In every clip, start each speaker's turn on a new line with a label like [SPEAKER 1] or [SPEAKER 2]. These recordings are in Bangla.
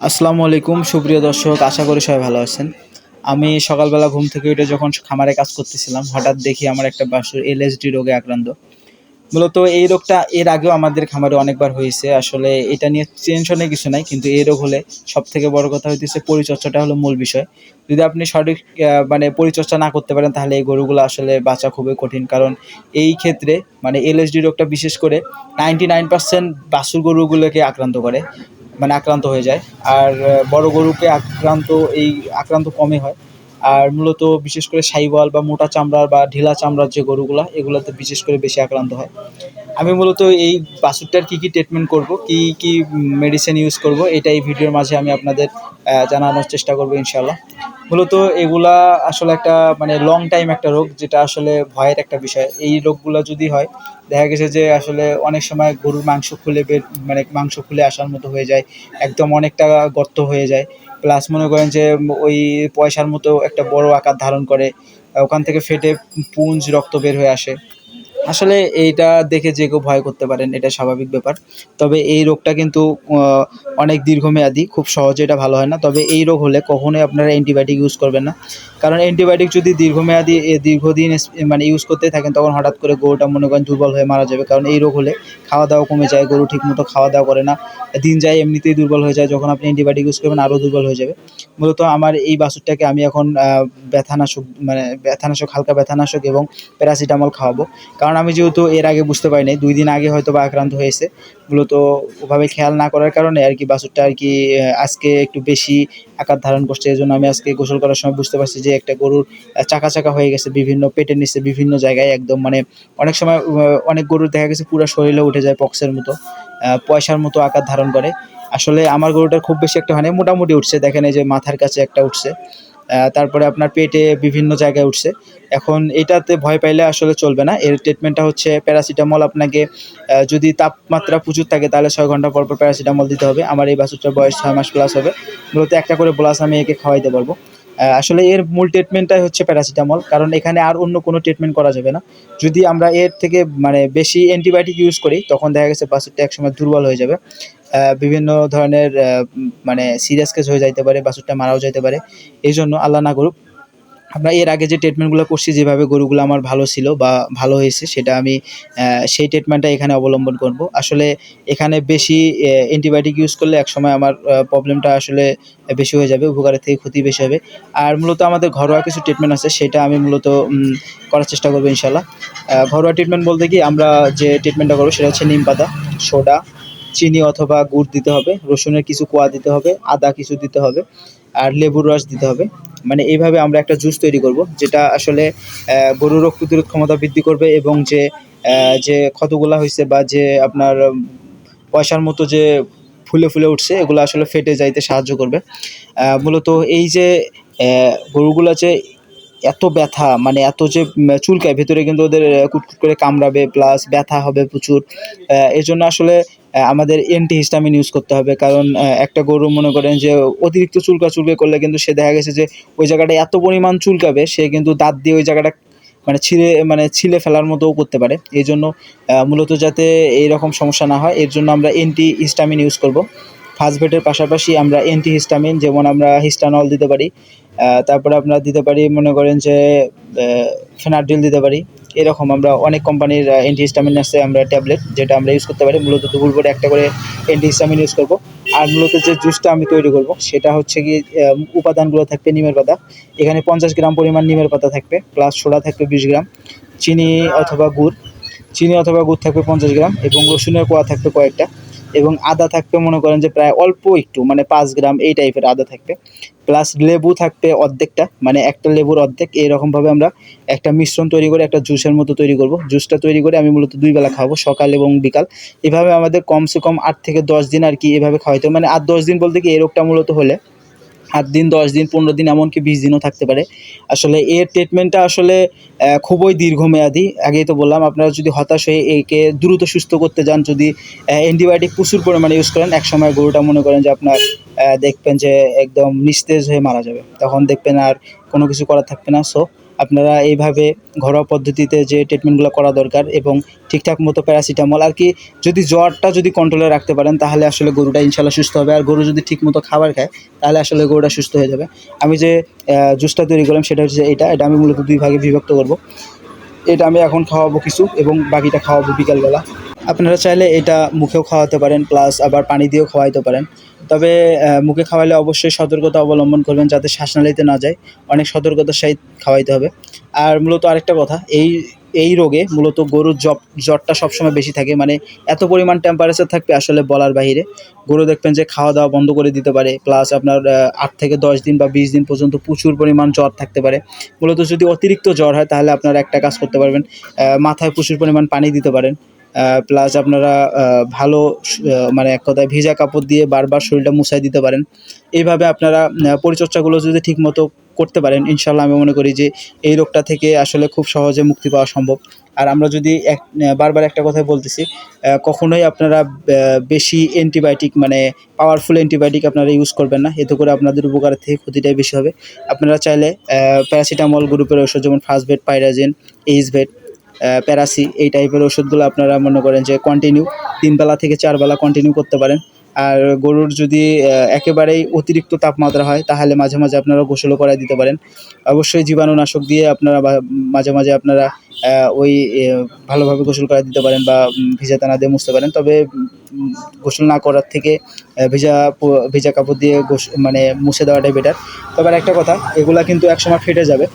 [SPEAKER 1] আসসালামু আলাইকুম, সুপ্রিয় দর্শক, আশা করি সবাই ভালো আছেন। আমি সকালবেলা ঘুম থেকে উঠে যখন খামারে কাজ করতেছিলাম, হঠাৎ দেখি আমার একটা বাসুর এলএসডি রোগে আক্রান্ত। মূলত এই রোগটা এর আগেও আমাদের খামারে অনেকবার হয়েছে। আসলে এটা নিয়ে টেনশনে কিছু নাই, কিন্তু এই রোগ হলে সব থেকে বড় কথা হইতেছে পরিচর্চাটা হলো মূল বিষয়। যদি আপনি সঠিক মানে পরিচর্চা না করতে পারেন, তাহলে এই গরুগুলো আসলে বাঁচা খুবই কঠিন। কারণ এই ক্ষেত্রে মানে এলএসডি রোগটা বিশেষ করে নাইনটি নাইন পার্সেন্ট বাসুর গরুগুলোকে আক্রান্ত করে। মানে আক্রান্ত হয়ে যায়। আর বড় গরুকে আক্রান্ত এই আক্রান্ত কমই হয়। আর মূলত বিশেষ করে সাইওয়াল বা মোটা চামড়ার বা ঢিলা চামড়ার যে গরুগুলা, এগুলোতে বিশেষ করে বেশি আক্রান্ত হয়। আমি মূলত এই বাছুরটার কী কী ট্রিটমেন্ট করব, কী কী মেডিসিন ইউজ করব, এটা এই ভিডিওর মাঝে আমি আপনাদের জানানোর চেষ্টা করব ইনশাল্লাহ মূলত এগুলা আসলে একটা মানে লং টাইম একটা রোগ, যেটা আসলে ভয়ের একটা বিষয়। এই রোগগুলো যদি হয়, দেখা গেছে যে আসলে অনেক সময় গরুর মাংস খুলে বের মানে মাংস খুলে আসার মতো হয়ে যায়, একদম অনেকটা গর্ত হয়ে যায়। প্লাস মনে করেন যে ওই পয়সার মতো একটা বড় আকার ধারণ করে ওখান থেকে ফেটে পুঞ্জ রক্ত বের হয়ে আসে। আসলে এইটা দেখে যে কেউ ভয় করতে পারেন, এটা স্বাভাবিক ব্যাপার। তবে এই রোগটা কিন্তু অনেক দীর্ঘমেয়াদী, খুব সহজে এটা ভালো হয় না। তবে এই রোগ হলে কখনোই আপনারা অ্যান্টিবায়োটিক ইউজ করবেন না। কারণ অ্যান্টিবায়োটিক যদি দীর্ঘমেয়াদী দীর্ঘদিন মানে ইউজ করতে থাকেন, তখন হঠাৎ করে গরুটা মনে করেন দুর্বল হয়ে মারা যাবে। কারণ এই রোগ হলে খাওয়া দাওয়া কমে যায়, গরু ঠিকমতো খাওয়া দাওয়া করে না। দিন যায় এমনিতেই দুর্বল হয়ে যায়, যখন আপনি অ্যান্টিবায়োটিক ইউজ করবেন, আরও দুর্বল হয়ে যাবে। মূলত আমার এই বাছুরটাকে আমি এখন ব্যথানাশক মানে ব্যথানাশক, হালকা ব্যথানাশক এবং প্যারাসিটামল খাওয়াবো। কারণ আমি যেহেতু এর আগে বুঝতে পারিনি, দুই দিন আগে হয়তো বা আক্রান্ত হয়েছে। মূলত ওভাবে খেয়াল না করার কারণে আর কি বাছুরটা আর কি আজকে একটু বেশি আকার ধারণ করছে। এই জন্য আমি আজকে গোসল করার সময় বুঝতে পারছি যে একটা গরুর চাকা চাকা হয়ে গেছে বিভিন্ন পেটের নিচে, বিভিন্ন জায়গায় একদম মানে অনেক সময় অনেক গরুর দেখা গেছে পুরো শরীরে উঠে যায় পক্সের মতো পয়সার মতো আকার ধারণ করে। আসলে আমার গরুটার খুব বেশি একটা হয় মোটামুটি উঠছে। দেখেন এই যে মাথার কাছে একটা উঠছে। তারপরে আপনার পেটে বিভিন্ন জায়গায় উঠছে। এখন এটাতে ভয় পাইলে আসলে চলবে না। এর ট্রিটমেন্টটা হচ্ছে প্যারাসিটামল আপনাকে যদি তাপমাত্রা প্রচুর থাকে তাহলে ছয় ঘণ্টা পর পর প্যারাসিটামল দিতে হবে। আমার এই বাছুরটার বয়স ছয় মাস প্লাস হবে। মূলত একটা করে ব্লাস আমি একে খাওয়াইতে পারব। আসলে এর মূল ট্রিটমেন্টটাই হচ্ছে প্যারাসিটামল কারণ এখানে আর অন্য কোনো ট্রিটমেন্ট করা যাবে না। যদি আমরা এর থেকে মানে বেশি অ্যান্টিবায়োটিক ইউজ করি, তখন দেখা গেছে বাছুরটা একসময় দুর্বল হয়ে যাবে। বিভিন্ন ধরনের মানে সিরিয়াস কেস হয়ে যাইতে পারে, বাছুরটা মারাও যাইতে পারে, এই জন্য আল্লাহ না করুক। আমরা এর আগে যে ট্রিটমেন্টগুলো করছি, যেভাবে গরুগুলো আমার ভালো ছিল বা ভালো হয়েছে, সেটা আমি সেই ট্রিটমেন্টটা এখানে অবলম্বন করব। আসলে এখানে বেশি অ্যান্টিবায়োটিক ইউজ করলে একসময় আমার প্রবলেমটা আসলে বেশি হয়ে যাবে, উপকারের থেকে ক্ষতি বেশি হবে। আর মূলত আমাদের ঘরোয়া কিছু ট্রিটমেন্ট আছে, সেটা আমি মূলত করার চেষ্টা করব ইনশাল্লাহ ঘরোয়া ট্রিটমেন্ট বলতে কি, আমরা যে ট্রিটমেন্টটা করব, সেটা হচ্ছে নিম পাতা, সোডা চিনি অথবা গুড় দিতে হবে, রসুনের কিছু কোয়া দিতে হবে, আদা কিছু দিতে হবে, আর লেবুর রস দিতে হবে। মানে এইভাবে আমরা একটা জুস তৈরি করব, যেটা আসলে গরুর রোগ প্রতিরোধ ক্ষমতা বৃদ্ধি করবে এবং যে যে ক্ষতগুলা হয়েছে বা যে আপনার পয়সার মতো যে ফুলে ফুলে উঠছে, এগুলো আসলে ফেটে যাইতে সাহায্য করবে। মূলত এই যে গরুগুলা যে এত ব্যথা মানে এত যে চুলকায়, ভেতরে কিন্তু ওদের কুটকুট করে কামড়াবে প্লাস ব্যথা হবে প্রচুর। এর জন্য আসলে আমাদের এন্টি হিস্টামিন ইউজ করতে হবে। কারণ একটা গরু মনে করেন যে, অতিরিক্ত চুলকা চুলকে করলে কিন্তু সে দেখা গেছে যে, ওই জায়গাটা এত পরিমাণ চুলকাবে, সে কিন্তু দাঁত দিয়ে ওই জায়গাটা মানে ছিঁড়ে মানে ছিলে ফেলার মতোও করতে পারে। এই জন্য মূলত যাতে এইরকম সমস্যা না হয়, এর জন্য আমরা এন্টি হিস্টামিন ইউজ করব। ফাস্টবেটের পাশাপাশি আমরা অ্যান্টি হিস্টামিন যেমন আমরা হিস্টানল দিতে পারি। তারপরে আমরা দিতে পারি, মনে করেন যে ফেনাডিল দিতে পারি। এরকম আমরা অনেক কোম্পানির অ্যান্টি হিস্টামিন আছে, আমরা ট্যাবলেট যেটা আমরা ইউজ করতে পারি। মূলত দুপুর করে একটা করে অ্যান্টি হিস্টামিন ইউজ করব। আর মূলত যে জুসটা আমি তৈরি করব, সেটা হচ্ছে কি উপাদানগুলো থাকবে নিমের পাতা। এখানে পঞ্চাশ গ্রাম পরিমাণ নিমের পাতা থাকবে প্লাস সোডা থাকবে বিশ গ্রাম, চিনি অথবা গুড়। চিনি অথবা গুড় থাকবে পঞ্চাশ গ্রাম, এবং রসুনের কোয়া থাকবে কয়েকটা। এবং আদা থাকবে মনে করেন যে প্রায় অল্প একটু মানে পাঁচ গ্রাম এই টাইপের আদা থাকবে। প্লাস লেবু থাকবে অর্ধেকটা মানে একটা লেবুর অর্ধেক। এরকমভাবে আমরা একটা মিশ্রণ তৈরি করে, একটা জুসের মতো তৈরি করব। জুসটা তৈরি করে আমি মূলত দুই বেলা খাব, সকাল এবং বিকাল। এভাবে আমাদের কমসে কম আট থেকে দশ দিন আর কি এভাবে খাওয়াইতে। মানে আট দশ দিন বলতে কি এই রোগটা মূলত হলে আট দিন, দশ দিন, পনেরো দিন, এমনকি বিশ দিনও থাকতে পারে। আসলে এর ট্রিটমেন্টটা আসলে খুবই দীর্ঘমেয়াদী। আগেই তো বললাম, আপনারা যদি হতাশ হয়ে একে দ্রুত সুস্থ করতে যান, যদি অ্যান্টিবায়োটিক প্রচুর পরিমাণে ইউজ করেন, একসময় গরুটা মনে করেন যে আপনার দেখবেন যে একদম নিস্তেজ হয়ে মারা যাবে। তখন দেখবেন আর কোনো কিছু করা থাকবে না। সো আপনারা এইভাবে ঘরোয়া পদ্ধতিতে যে ট্রিটমেন্টগুলো করা দরকার এবং ঠিকঠাক মতো প্যারাসিটামল আর কি যদি জ্বরটা যদি কন্ট্রোলে রাখতে পারেন, তাহলে আসলে গরুটা ইনশাল্লাহ সুস্থ হবে। আর গরু যদি ঠিক মতো খাবার খায়, তাহলে আসলে গরুটা সুস্থ হয়ে যাবে। আমি যে জুসটা তৈরি করলাম, সেটা হচ্ছে এটা। এটা আমি মূলত দুই ভাগে বিভক্ত করব। এটা আমি এখন খাওয়াবো কিছু এবং বাকিটা খাওয়াবো বিকালবেলা। আপনারা চাইলে এটা মুখেও খাওয়াতে পারেন প্লাস আবার পানি দিয়েও খাওয়াইতে পারেন। তবে মুখে খাওয়ালে অবশ্যই সতর্কতা অবলম্বন করবেন যাতে শ্বাসনালীতে না যায়। অনেক সতর্কতার সহিত খাওয়াইতে হবে। আর মূলত আরেকটা কথা, এই এই রোগে মূলত গরুর জ্বর জ্বরটা সবসময় বেশি থাকে। মানে এত পরিমাণ টেম্পারেচার থাকবে আসলে বলার বাইরে গরু দেখবেন যে খাওয়া দাওয়া বন্ধ করে দিতে পারে। প্লাস আপনার আট থেকে দশ দিন বা বিশ দিন পর্যন্ত প্রচুর পরিমাণ জ্বর থাকতে পারে। মূলত যদি অতিরিক্ত জ্বর হয় তাহলে আপনারা একটা কাজ করতে পারবেন। মাথায় প্রচুর পরিমাণ পানি দিতে পারেন। প্লাস আপনারা ভালো মানে এক কথায় ভিজা কাপড় দিয়ে বারবার শরীরটা মুছাই দিতে পারেন। এইভাবে আপনারা পরিচর্যাগুলো যদি ঠিকমতো করতে পারেন ইনশাল্লাহ আমি মনে করি যে এই রোগটা থেকে আসলে খুব সহজে মুক্তি পাওয়া সম্ভব। আর আমরা যদি এক বারবার একটা কথাই বলতেছি কখনোই আপনারা বেশি অ্যান্টিবায়োটিক মানে পাওয়ারফুল অ্যান্টিবায়োটিক আপনারা ইউজ করবেন না। এতে করে আপনাদের উপকারের থেকে ক্ষতিটাই বেশি হবে। আপনারা চাইলে প্যারাসিটামল গ্রুপের ওষুধ যেমন ফার্স্ট বেড পাইরাজেন পাইরাজিন এইচভেট প্যারাসি, এই টাইপের ওষুধগুলো আপনারা মনে করেন যে কন্টিনিউ তিন বেলা থেকে চার বেলা কন্টিনিউ করতে পারেন। আর গরুর যদি একেবারেই অতিরিক্ত তাপমাত্রা হয়, তাহলে মাঝে মাঝে আপনারা গোসলও করাই দিতে পারেন। অবশ্যই জীবাণুনাশক দিয়ে আপনারা মাঝে মাঝে আপনারা ওই ভালোভাবে গোসল করাই দিতে পারেন বা ভিজা টানা দিয়ে মুছতে পারেন। তবে গোসল না করার থেকে ভিজা ভিজা কাপড় দিয়ে মানে মুছে দেওয়াটাই বেটার তবে একটা কথা, এগুলা কিন্তু একসময় ফেটে যাবে।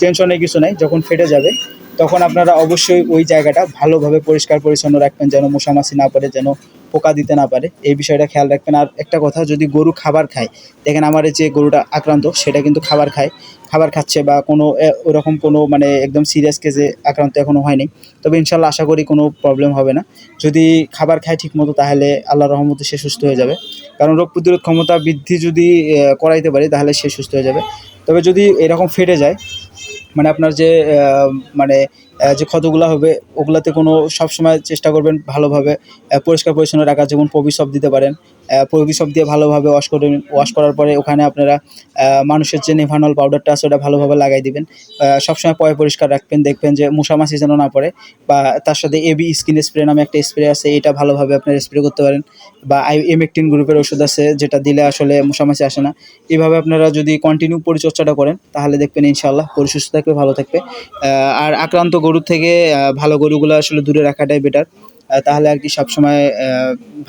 [SPEAKER 1] টেনশনের কিছু নাই, যখন ফেটে যাবে তখন আপনারা অবশ্যই ওই জায়গাটা ভালোভাবে পরিষ্কার পরিচ্ছন্ন রাখবেন, যেন মশামাছি না পড়ে, যেন পোকা দিতে না পারে। এই বিষয়টা খেয়াল রাখবেন। আর একটা কথা, যদি গরু খাবার খায়, দেখেন আমার যে গরুটা আক্রান্ত, সেটা কিন্তু খাবার খায়। খাবার খাচ্ছে বা কোনো ওরকম কোনো মানে একদম সিরিয়াস কেসে আক্রান্ত এখনও হয়নি। তবে ইনশাল্লাহ আশা করি কোনো প্রবলেম হবে না। যদি খাবার খায় ঠিক মতো তাহলে আল্লাহ রহমতে সে সুস্থ হয়ে যাবে। কারণ রোগ প্রতিরোধ ক্ষমতা বৃদ্ধি যদি করাইতে পারি, তাহলে সে সুস্থ হয়ে যাবে। তবে যদি এরকম ফেটে যায় মানে আপনার যে মানে যে ক্ষতগুলো হবে, ওগুলাতে কোনো সবসময় চেষ্টা করবেন ভালোভাবে পরিষ্কার পরিচ্ছন্ন রাখার, যেমন প্রবিসব দিতে পারেন। প্রবিসব দিয়ে ভালোভাবে ওয়াশ করে ওয়াশ করার পরে ওখানে আপনারা মানুষের যে নেভানল পাউডারটা আছে, ওটা ভালোভাবে লাগাই দিবেন। সবসময় পয় পরিষ্কার রাখবেন, দেখবেন যে মশামাছি যেন না পড়ে বা তার সাথে এবি স্কিন স্প্রে নামে একটা স্প্রে আছে, এটা ভালোভাবে আপনারা স্প্রে করতে পারেন। বা আই এমেকটিন গ্রুপের ওষুধ আছে, যেটা দিলে আসলে মশামাছি আসে না। এভাবে আপনারা যদি কন্টিনিউ পরিচর্যাটা করেন, তাহলে দেখবেন ইনশাল্লাহ গরু সুস্থ থাকবে, ভালো থাকবে। আর আক্রান্ত গরুর থেকে ভালো গরুগুলো আসলে দূরে রাখাটাই বেটার তাহলে আর কি সবসময়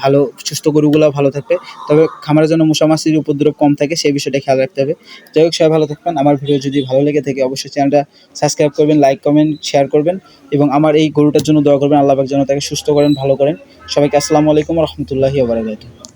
[SPEAKER 1] ভালো, সুস্থ গরুগুলো ভালো থাকবে। তবে খামারের জন্য মশামাছির উপদ্রব কম থাকে, সেই বিষয়টা খেয়াল রাখতে হবে। যাই হোক, সবাই ভালো থাকবেন। আমার ভিডিও যদি ভালো লেগে থাকে, অবশ্যই চ্যানেলটা সাবস্ক্রাইব করবেন লাইক কমেন্ট শেয়ার করবেন। এবং আমার এই গরুটার জন্য দোয়া করবেন, আল্লাহ যেন তাকে সুস্থ করেন, ভালো করেন। সবাইকে আসসালামু আলাইকুম রহমতুল্লাহি ওবরাকাতুহ